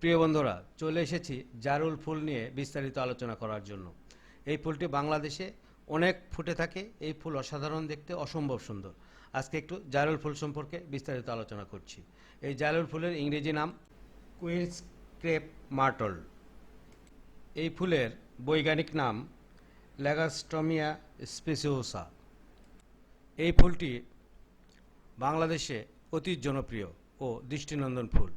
প্রিয় বন্ধুরা, চলে এসেছি জারুল ফুল নিয়ে বিস্তারিত আলোচনা করার জন্য। এই ফুলটি বাংলাদেশে অনেক ফুটে থাকে, এই ফুল অসাধারণ দেখতে, অসম্ভব সুন্দর। আজকে একটু জারুল ফুল সম্পর্কে বিস্তারিত আলোচনা করছি। এই জারুল ফুলের ইংরেজি নাম কুইন্স ক্রেপ মার্টল। এই ফুলের বৈজ্ঞানিক নাম ল্যাগাস্টমিয়া স্পেসিওসা। এই ফুলটি বাংলাদেশে অতি জনপ্রিয় ও দৃষ্টিনন্দন ফুল।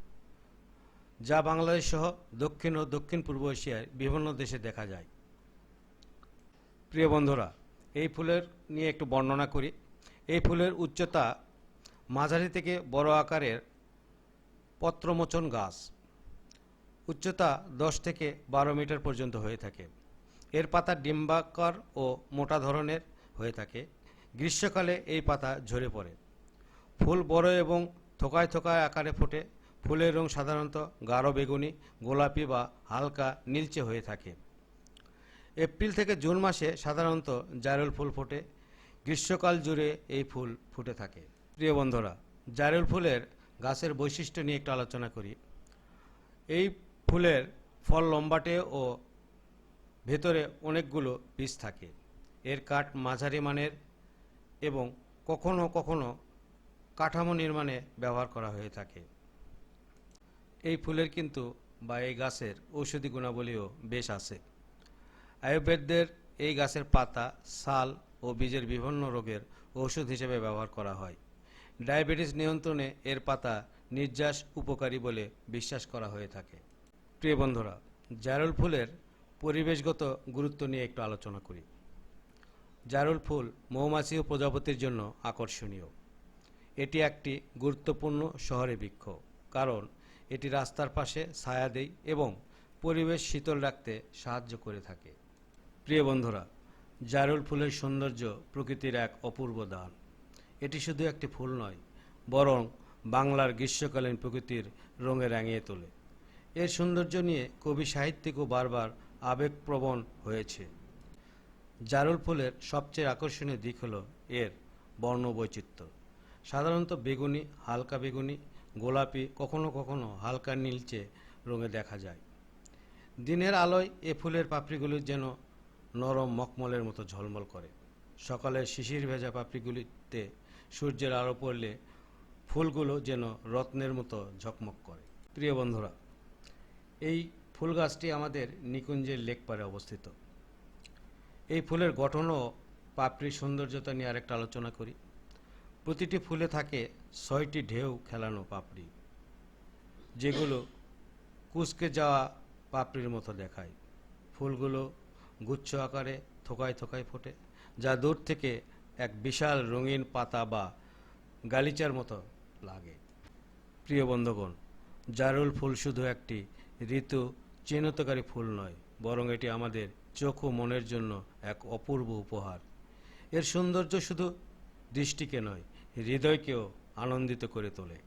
যা বাংলাদেশ সহ দক্ষিণ ও দক্ষিণ পূর্ব এশিয়ার বিভিন্ন দেশে দেখা যায়। প্রিয় বন্ধুরা, এই ফুলের নিয়ে একটু বর্ণনা করি। এই ফুলের উচ্চতা মাঝারি থেকে বড় আকারের পত্রমোচন গাছ। উচ্চতা দশ থেকে বারো মিটার পর্যন্ত হয়ে থাকে। এর পাতা ডিম্বাকার ও মোটা ধরনের হয়ে থাকে। গ্রীষ্মকালে এই পাতা ঝরে পড়ে। ফুল বড় এবং থোকায় থোকায় আকারে ফোটে। ফুলের রং সাধারণত গাঢ় বেগুনি, গোলাপি বা হালকা নীলচে হয়ে থাকে। এপ্রিল থেকে জুন মাসে সাধারণত জারুল ফুল ফোটে। গ্রীষ্মকাল জুড়ে এই ফুল ফুটে থাকে। প্রিয় বন্ধুরা, জারুল ফুলের গাছের বৈশিষ্ট্য নিয়ে একটু আলোচনা করি। এই ফুলের ফল লম্বাটে ও ভেতরে অনেকগুলো বীজ থাকে। এর কাঠ মাঝারি মানের এবং কখনো কখনো কাঠামো নির্মাণে ব্যবহার করা হয়ে থাকে। এই ফুলের কিন্তু বা এই গাছের ঔষধি গুণাবলীও বেশ আছে। আয়ুর্বেদদের এই গাছের পাতা, ছাল ও বীজের বিভিন্ন রোগের ঔষধ হিসেবে ব্যবহার করা হয়। ডায়াবেটিস নিয়ন্ত্রণে এর পাতা নির্যাস, উপকারী বলে বিশ্বাস করা হয়ে থাকে। প্রিয় বন্ধুরা, জারুল ফুলের পরিবেশগত গুরুত্ব নিয়ে একটু আলোচনা করি। জারুল ফুল মৌমাছি ও প্রজাপতির জন্য আকর্ষণীয়। এটি একটি গুরুত্বপূর্ণ শহরে বৃক্ষ, কারণ এটি রাস্তার পাশে ছায়া দেয় এবং পরিবেশ শীতল রাখতে সাহায্য করে থাকে। প্রিয় বন্ধুরা, জারুল ফুলের সৌন্দর্য প্রকৃতির এক অপূর্ব দান। এটি শুধু একটি ফুল নয়, বরং বাংলার গ্রীষ্মকালীন প্রকৃতির রঙে রাঙিয়ে তোলে। এর সৌন্দর্য নিয়ে কবি সাহিত্যিকও বারবার আবেগপ্রবণ হয়েছে। জারুল ফুলের সবচেয়ে আকর্ষণীয় দিক হল এর বর্ণবৈচিত্র্য। সাধারণত বেগুনি, হালকা বেগুনি গোলাপি কখনো কখনো হালকা নীলচে রঙে দেখা যায়। দিনের আলোয় এ ফুলের পাপড়িগুলি যেন নরম মখমলের মতো ঝলমল করে। সকালের শিশির ভেজা পাপড়িগুলিতে সূর্যের আলো পড়লে ফুলগুলো যেন রত্নের মতো ঝকমক করে। প্রিয় বন্ধুরা, এই ফুল গাছটি আমাদের নিকুঞ্জের লেকপারে অবস্থিত। এই ফুলের গঠন ও পাপড়ির সৌন্দর্যতা নিয়ে আরেকটা আলোচনা করি। প্রতিটি ফুলে থাকে ছয়টি ঢেউ খেলানো পাপড়ি, যেগুলো কুচকে যাওয়া পাপড়ির মতো দেখায়। ফুলগুলো গুচ্ছ আকারে থোকায় থোকায় ফোটে, যা দূর থেকে এক বিশাল রঙিন পাতা বা গালিচার মতো লাগে। প্রিয় বন্ধুগণ, জারুল ফুল শুধু একটি ঋতু চিহ্নিতকারী ফুল নয়, বরং এটি আমাদের চোখ ও মনের জন্য এক অপূর্ব উপহার। এর সৌন্দর্য শুধু দৃষ্টিকে নয় হৃদয়কেও আনন্দিত করে তোলে।